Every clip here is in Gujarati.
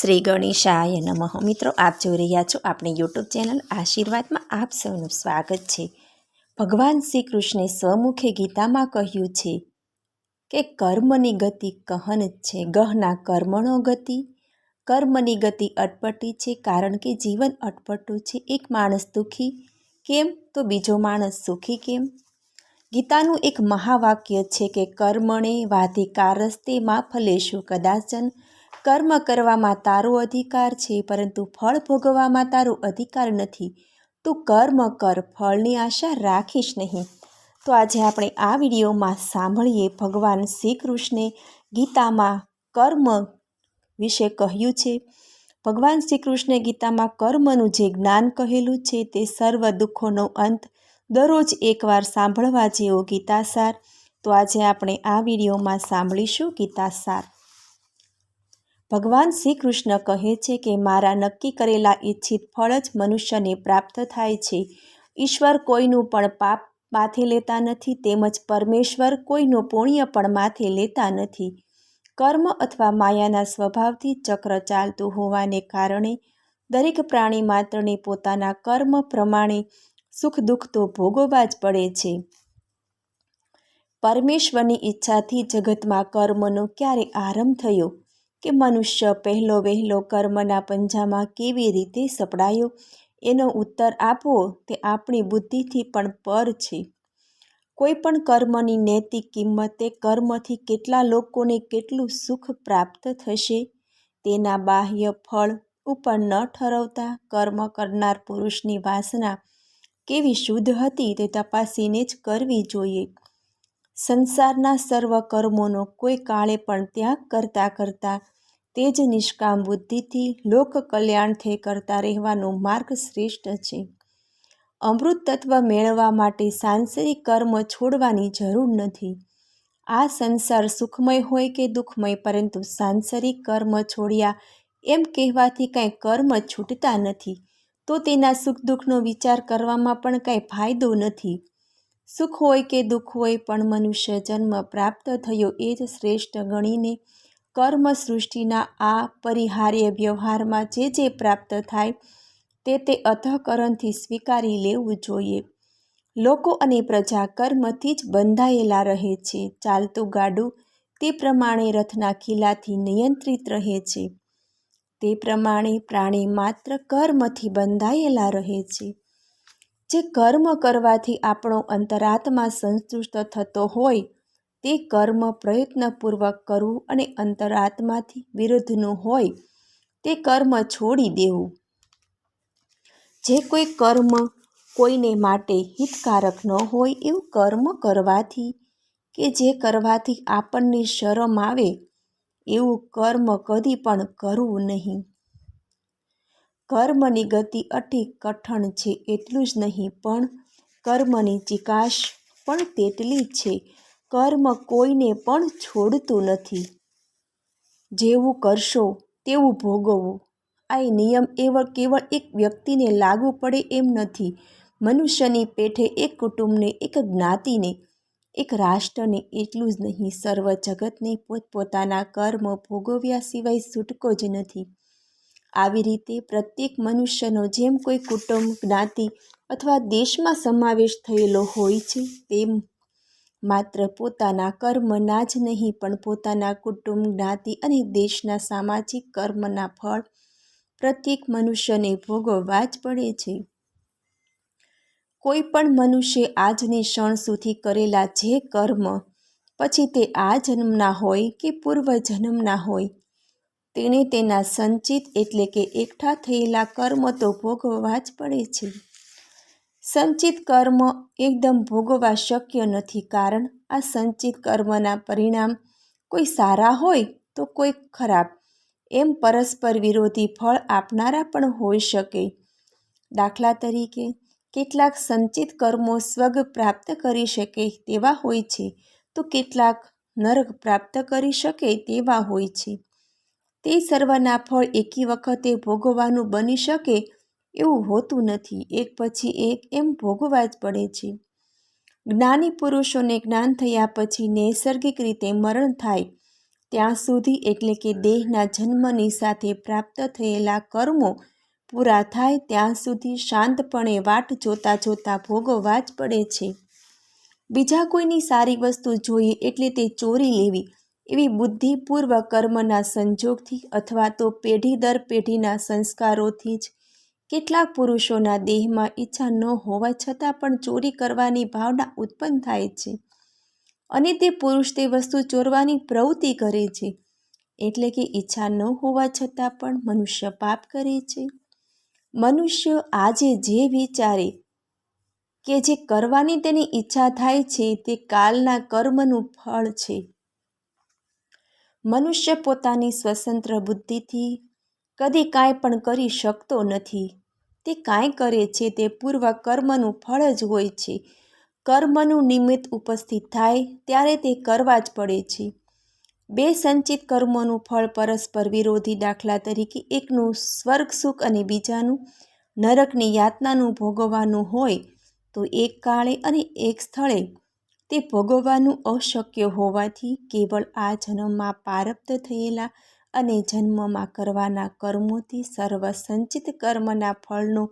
શ્રી ગણેશાય નમઃ. મિત્રો, આપ જોઈ રહ્યા છો આપણી યુટ્યુબ ચેનલ આશીર્વાદમાં આપ સૌનું સ્વાગત છે. ભગવાન શ્રી કૃષ્ણે સ્વમુખે ગીતામાં કહ્યું છે કે, કર્મની ગતિ કહન જ છે, ગહના કર્મણો ગતિ. કર્મની ગતિ અટપટી છે, કારણ કે જીવન અટપટું છે. એક માણસ દુઃખી કેમ? તો બીજો માણસ સુખી કેમ? ગીતાનું એક મહાવાક્ય છે કે, કર્મણે વાધિકારસ્તે માં ફલેશુ કદાચન કર્મ કરવામાં તારો અધિકાર છે, પરંતુ ફળ ભોગવવામાં તારો અધિકાર નથી. તું કર્મ કર, ફળની આશા રાખીશ નહીં. તો આજે આપણે આ વિડીયોમાં સાંભળીએ ભગવાન શ્રી કૃષ્ણે ગીતામાં કર્મ વિશે કહ્યું છે. ભગવાન શ્રી કૃષ્ણે ગીતામાં કર્મનું જે જ્ઞાન કહેલું છે, તે સર્વ દુઃખોનો અંત દરરોજ એકવાર સાંભળવા જેવો ગીતાસાર. તો આજે આપણે આ વિડીયોમાં સાંભળીશું ગીતાસાર. ભગવાન શ્રી કૃષ્ણ કહે છે કે મારા નક્કી કરેલા ઈચ્છિત ફળ જ મનુષ્યને પ્રાપ્ત થાય છે. ઈશ્વર કોઈનું પણ પાપ માથે લેતા નથી, તેમજ પરમેશ્વર કોઈનું પુણ્ય પણ માથે લેતા નથી. કર્મ અથવા માયાના સ્વભાવથી ચક્ર ચાલતું હોવાને કારણે દરેક પ્રાણી માત્રને પોતાના કર્મ પ્રમાણે સુખ દુઃખ તો ભોગવવા જ પડે છે. પરમેશ્વરની ઈચ્છાથી જગતમાં કર્મનો ક્યારે આરંભ થયો? કે મનુષ્ય પહેલો વહેલો કર્મના પંજામાં કેવી રીતે સપડાયો? એનો ઉત્તર આપવો તે આપણી બુદ્ધિથી પણ પર છે. કોઈ પણ કર્મની નૈતિક કિંમતે કર્મથી કેટલા લોકોને કેટલું સુખ પ્રાપ્ત થશે? તેના બાહ્ય ફળ ઉપર ન ઠરવતા કર્મ કરનાર પુરુષની વાસના કેવી શુદ્ધ હતી તે તપાસીને જ કરવી જોઈએ. સંસારના સર્વ કર્મોનો કોઈ કાળે પણ ત્યાગ કરતાં કરતાં તે જ નિષ્કામ બુદ્ધિથી લોક કલ્યાણથી કરતા રહેવાનો માર્ગ શ્રેષ્ઠ છે. અમૃત તત્વ મેળવવા માટે સાંસારિક કર્મ છોડવાની જરૂર નથી. આ સંસાર સુખમય હોય કે દુઃખમય, પરંતુ સાંસારિક કર્મ છોડ્યા એમ કહેવાથી કાંઈ કર્મ છૂટતા નથી. તો તેના સુખ દુઃખનો વિચાર કરવામાં પણ કાંઈ ફાયદો નથી. સુખ હોય કે દુઃખ હોય, પણ મનુષ્ય જન્મ પ્રાપ્ત થયો એ જ શ્રેષ્ઠ ગણીને કર્મ સૃષ્ટિના આ પરિહાર્ય વ્યવહારમાં જે જે પ્રાપ્ત થાય તે તે અધકરણથી સ્વીકારી લેવું જોઈએ. લોકો અને પ્રજા કર્મથી જ બંધાયેલા રહે છે. ચાલતું ગાડું તે પ્રમાણે રથના ખીલાથી નિયંત્રિત રહે છે. તે પ્રમાણે પ્રાણી માત્ર કર્મથી બંધાયેલા રહે છે. જે કર્મ કરવાથી આપણો અંતરાત્મા સંતુષ્ટ થતો હોય તે કર્મ પ્રયત્નપૂર્વક કરવું અને અંતરાત્માથી વિરુદ્ધનું હોય, તે કર્મ છોડી દેવું. જે કોઈ કર્મ કોઈને માટે હિતકારક ન હોય, એવું કર્મ કરવાથી કે જે કરવાથી આપણને શરમ આવે, એવું કર્મ કદી પણ કરવું નહીં. કર્મની ગતિ અતિ કઠણ છે, એટલું જ નહીં, પણ કર્મની ચિકાશ પણ તેટલી જ છે. કર્મ કોઈને પણ છોડતું નથી. જેવું કરશો તેવું ભોગવવું. આ નિયમ એવો કેવળ એક વ્યક્તિને લાગુ પડે એમ નથી. મનુષ્યની પેઠે એક કુટુંબને, એક જ્ઞાતિને, એક રાષ્ટ્રને એટલું જ નહીં, સર્વ જગતને પોતપોતાના કર્મ ભોગવ્યા સિવાય છૂટકો જ નથી. આવી રીતે પ્રત્યેક મનુષ્યનો જેમ કોઈ કુટુંબ, જ્ઞાતિ અથવા દેશમાં સમાવેશ થયેલો હોય છે, તેમ માત્ર પોતાના કર્મના જ નહીં, પણ પોતાના કુટુંબ, જ્ઞાતિ અને દેશના સામાજિક કર્મના ફળ પ્રત્યેક મનુષ્યને ભોગવવા જ પડે છે. કોઈ પણ મનુષ્ય આજની ક્ષણ સુધી કરેલા જે કર્મ, પછી તે આ જન્મના હોય કે પૂર્વ જન્મના હોય, તેણે તેના સંચિત એટલે કે એકઠા થયેલા કર્મ તો ભોગવવા જ પડે છે. સંચિત કર્મ એકદમ ભોગવવા શક્ય નથી કારણ આ સંચિત કર્મના પરિણામ કોઈ સારા હોય તો કોઈ ખરાબ. એમ પરસ્પર વિરોધી ફળ આપનારા પણ હોઈ શકે. દાખલા તરીકે, કેટલાક સંચિત કર્મો સ્વર્ગ પ્રાપ્ત કરી શકે તેવા હોય છે તો કેટલાક નરક પ્રાપ્ત કરી શકે તેવા હોય છે. તે સર્વના ફળ એકી વખતે ભોગવવાનું બની શકે એવું હોતું નથી. એક પછી એક એમ ભોગવવા જ પડે છે. જ્ઞાની પુરુષોને જ્ઞાન થયા પછી નૈસર્ગિક રીતે મરણ થાય. ત્યાં સુધી એટલે કે દેહના જન્મની સાથે પ્રાપ્ત થયેલા કર્મો પૂરા થાય, ત્યાં સુધી શાંતપણે વાટ જોતા જોતા ભોગવવા જ પડે છે. બીજા કોઈની સારી વસ્તુ જોઈએ એટલે તે ચોરી લેવી. એવી બુદ્ધિપૂર્વ કર્મના સંજોગથી અથવા તો પેઢી દર પેઢીના સંસ્કારોથી જ કેટલાક પુરુષોના દેહમાં ઈચ્છા ન હોવા છતાં પણ ચોરી કરવાની ભાવના ઉત્પન્ન થાય છે. અને તે પુરુષ તે વસ્તુ ચોરવાની પ્રવૃત્તિ કરે છે, એટલે કે ઈચ્છા ન હોવા છતાં પણ મનુષ્ય પાપ કરે છે. મનુષ્ય આજે જે વિચારે કે જે કરવાની તેની ઈચ્છા થાય છે તે કાલના કર્મનું ફળ છે. મનુષ્ય પોતાની સ્વતંત્ર બુદ્ધિથી કદી કાંઈ પણ કરી શકતો નથી. તે કાંઈ કરે છે તે પૂર્વ કર્મનું ફળ જ હોય છે. કર્મનું નિમિત્ત ઉપસ્થિત થાય ત્યારે તે કરવા જ પડે છે. બે સંચિત કર્મોનું ફળ પરસ્પર વિરોધી દાખલા તરીકે એકનું સ્વર્ગ સુખ અને બીજાનું નરકની યાતનાનું ભોગવવાનું હોય તો એક કાળે અને એક સ્થળે તે ભોગવવાનું અશક્ય હોવાથી કેવળ આ જન્મમાં પ્રારબ્ધ થયેલા અને જન્મમાં કરવાના કર્મોથી સર્વ સંચિત કર્મના ફળનો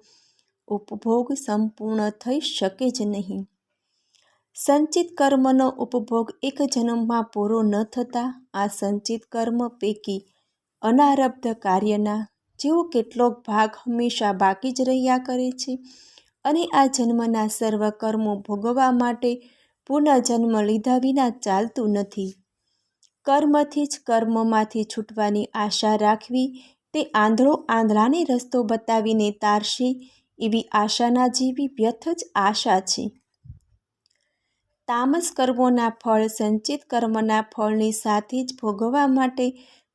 ઉપભોગ સંપૂર્ણ થઈ શકે જ નહીં. સંચિત કર્મનો ઉપભોગ એક જન્મમાં પૂરો ન થતાં, આ સંચિત કર્મ પૈકી અનારબ્ધ કાર્યના જેવો કેટલોક ભાગ હંમેશા બાકી જ રહ્યા કરે છે અને આ જન્મના સર્વ કર્મો ભોગવવા માટે પુનઃજન્મ લીધા વિના ચાલતું નથી. કર્મથી જ કર્મમાંથી છૂટવાની આશા રાખવી, તે આંધળો આંધળાને રસ્તો બતાવીને તારશે, એવી આશાના જેવી વ્યર્થ જ આશા છે. તામસ કર્મોના ફળ સંચિત કર્મના ફળની સાથે જ ભોગવવા માટે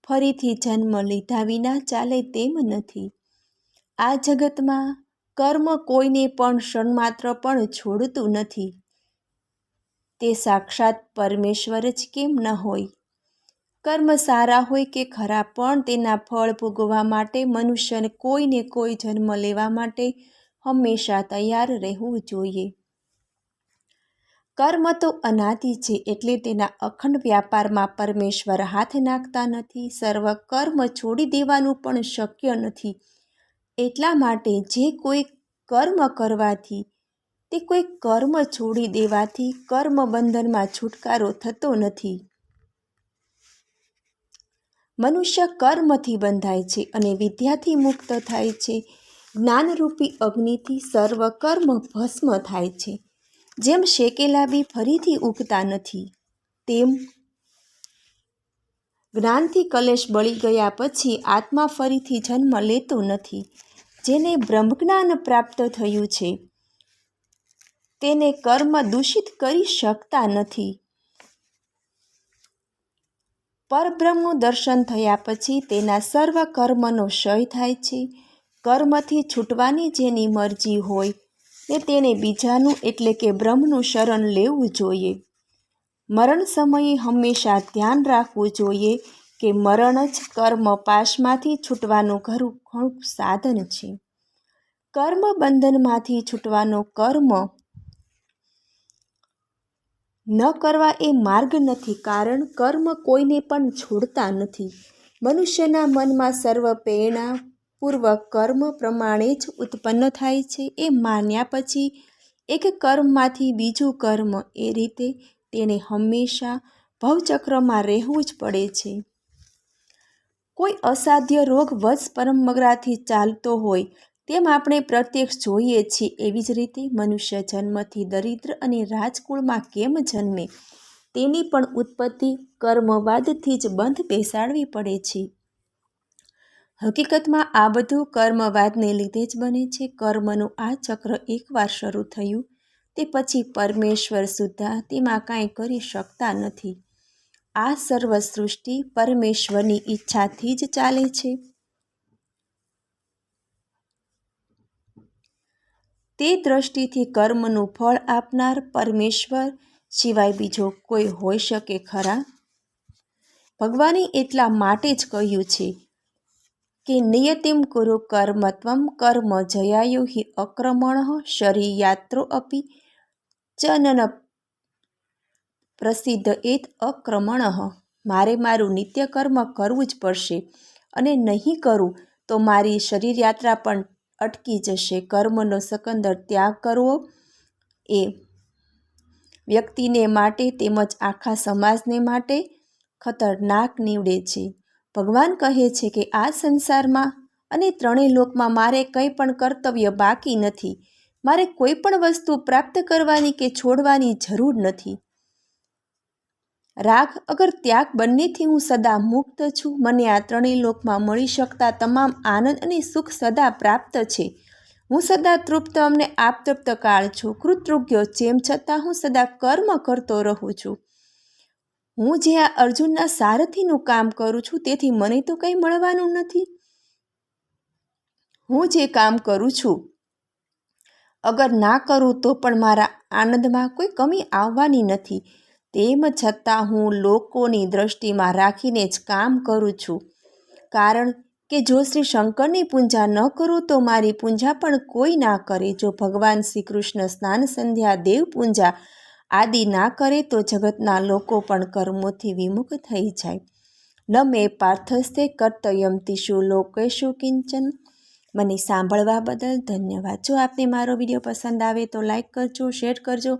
ફરીથી જન્મ લીધા વિના ચાલે તેમ નથી. આ જગતમાં કર્મ કોઈને પણ ક્ષણમાત્ર પણ છોડતું નથી. તે સાક્ષાત પરમેશ્વર જ કેમ ન હોય? કર્મ સારા હોય કે ખરાબ પણ તેના ફળ ભોગવવા માટે મનુષ્યને કોઈને કોઈ જન્મ લેવા માટે હંમેશા તૈયાર રહેવું જોઈએ. કર્મ તો અનાદિ છે એટલે તેના અખંડ વ્યાપારમાં પરમેશ્વર હાથ નાખતા નથી, સર્વ કર્મ છોડી દેવાનું પણ શક્ય નથી. એટલા માટે જે કોઈ કર્મ કરવાથી, તે કોઈ કર્મ છોડી દેવાથી કર્મ બંધનમાં છુટકારો થતો નથી. મનુષ્ય કર્મથી બંધાય છે અને વિદ્યાથી મુક્ત થાય છે. જ્ઞાનરૂપી અગ્નિથી સર્વ કર્મ ભસ્મ થાય છે. જેમ શેકેલા બી ફરીથી ઉગતા નથી, તેમ જ્ઞાનથી કલેશ બળી ગયા પછી આત્મા ફરીથી જન્મ લેતો નથી, જેને બ્રહ્મજ્ઞાન પ્રાપ્ત થયું છે. તેને કર્મ દૂષિત કરી શકતા નથી. પરબ્રહ્મનું દર્શન થયા પછી તેના સર્વ કર્મનો ક્ષય થાય છે. કર્મથી છૂટવાની જેની મરજી હોય ને તેને બીજાનું એટલે કે બ્રહ્મનું શરણ લેવું જોઈએ. મરણ સમયે હંમેશા ધ્યાન રાખવું જોઈએ કે મરણ જ કર્મ પાશમાંથી છૂટવાનું ઘરું ઘણું સાધન છે. કર્મ બંધનમાંથી છૂટવાનો કર્મ ન કરવા એ માર્ગ નથી, કારણ કર્મ કોઈને પણ છોડતા નથી. મનુષ્યના મનમાં સર્વ પ્રેરણા પૂર્વક કર્મ પ્રમાણે જ ઉત્પન્ન થાય છે. એ માન્યા પછી એક કર્મમાંથી બીજું કર્મ એ રીતે તેને હંમેશા ભવચક્રમાં રહેવું જ પડે છે. કોઈ અસાધ્ય રોગ વશ પરમગરાથી ચાલતો હોય તેમ આપણે પ્રત્યક્ષ જોઈએ છીએ એવી જ રીતે મનુષ્ય જન્મથી દરિદ્ર અને રાજકુળમાં કેમ જન્મે? તેની પણ ઉત્પત્તિ કર્મવાદથી જ બંધ બેસાડવી પડે છે. હકીકતમાં આ બધું કર્મવાદને લીધે જ બને છે. કર્મનું આ ચક્ર એકવાર શરૂ થયું, તે પછી પરમેશ્વર સુદ્ધા તેમાં કાંઈ કરી શકતા નથી. આ સર્વ સૃષ્ટિ પરમેશ્વરની ઈચ્છાથી જ ચાલે છે. તે દ્રષ્ટિથી કર્મનું ફળ આપનાર પરમેશ્વર સિવાય બીજો કોઈ હોઈ શકે ખરા? ભગવાને એટલા માટે જ કહ્યું છે કે નિયતિમ કુરુ કર્મત્વમ કર્મ જયાયુ હિ અક્રમણ શરીયાત્રો અપી ચનન પ્રસિદ્ધ એત અક્રમણ. મારે મારું નિત્યકર્મ કરવું જ પડશે અને નહીં કરું તો મારી શરીર યાત્રા પણ અટકી જશે. કર્મનો સકંદર ત્યાગ કરવો એ વ્યક્તિને માટે તેમજ આખા સમાજને માટે ખતરનાક નીવડે છે. ભગવાન કહે છે કે, આ સંસારમાં અને ત્રણેય લોકમાં મારે કંઈ પણ કર્તવ્ય બાકી નથી. મારે કોઈ પણ વસ્તુ પ્રાપ્ત કરવાની કે છોડવાની જરૂર નથી. રાગ અગર ત્યાગ બંનેથી હું સદા મુક્ત છું, મને આ ત્રણેય લોકમાં મળી શકતા તમામ આનંદ અને સુખ સદા પ્રાપ્ત છે. હું સદા તૃપ્ત, અમને આપતૃપ્ત કાળ છું. કૃતૃજ્ઞ, જેમ છતાં હું સદા કર્મ કરતો રહું છું. હું જે આ અર્જુનના સારથીનું કામ કરું છું, તેથી મને તો કંઈ મળવાનું નથી. હું જે કામ કરું છું, અગર ના કરું તો પણ મારા આનંદમાં કોઈ કમી આવવાની નથી. તેમ છતાં હું લોકોની દ્રષ્ટિમાં રાખીને જ કામ કરું છું. કારણ કે જો શ્રી શંકરની પૂજા ન કરું તો મારી પૂજા પણ કોઈ ના કરે. જો ભગવાન શ્રી કૃષ્ણ સ્નાન સંધ્યા, દેવ પૂજા આદિ ના કરે તો જગતના લોકો પણ કર્મોથી વિમુખ થઈ જાય. ન મેં પાર્થસ્તે કર્તવ્યમ તિશુ લોકેશુ કિંચન. મને સાંભળવા બદલ ધન્યવાદ. જો આપને મારો વીડિયો પસંદ આવે તો લાઇક કરજો, શેર કરજો.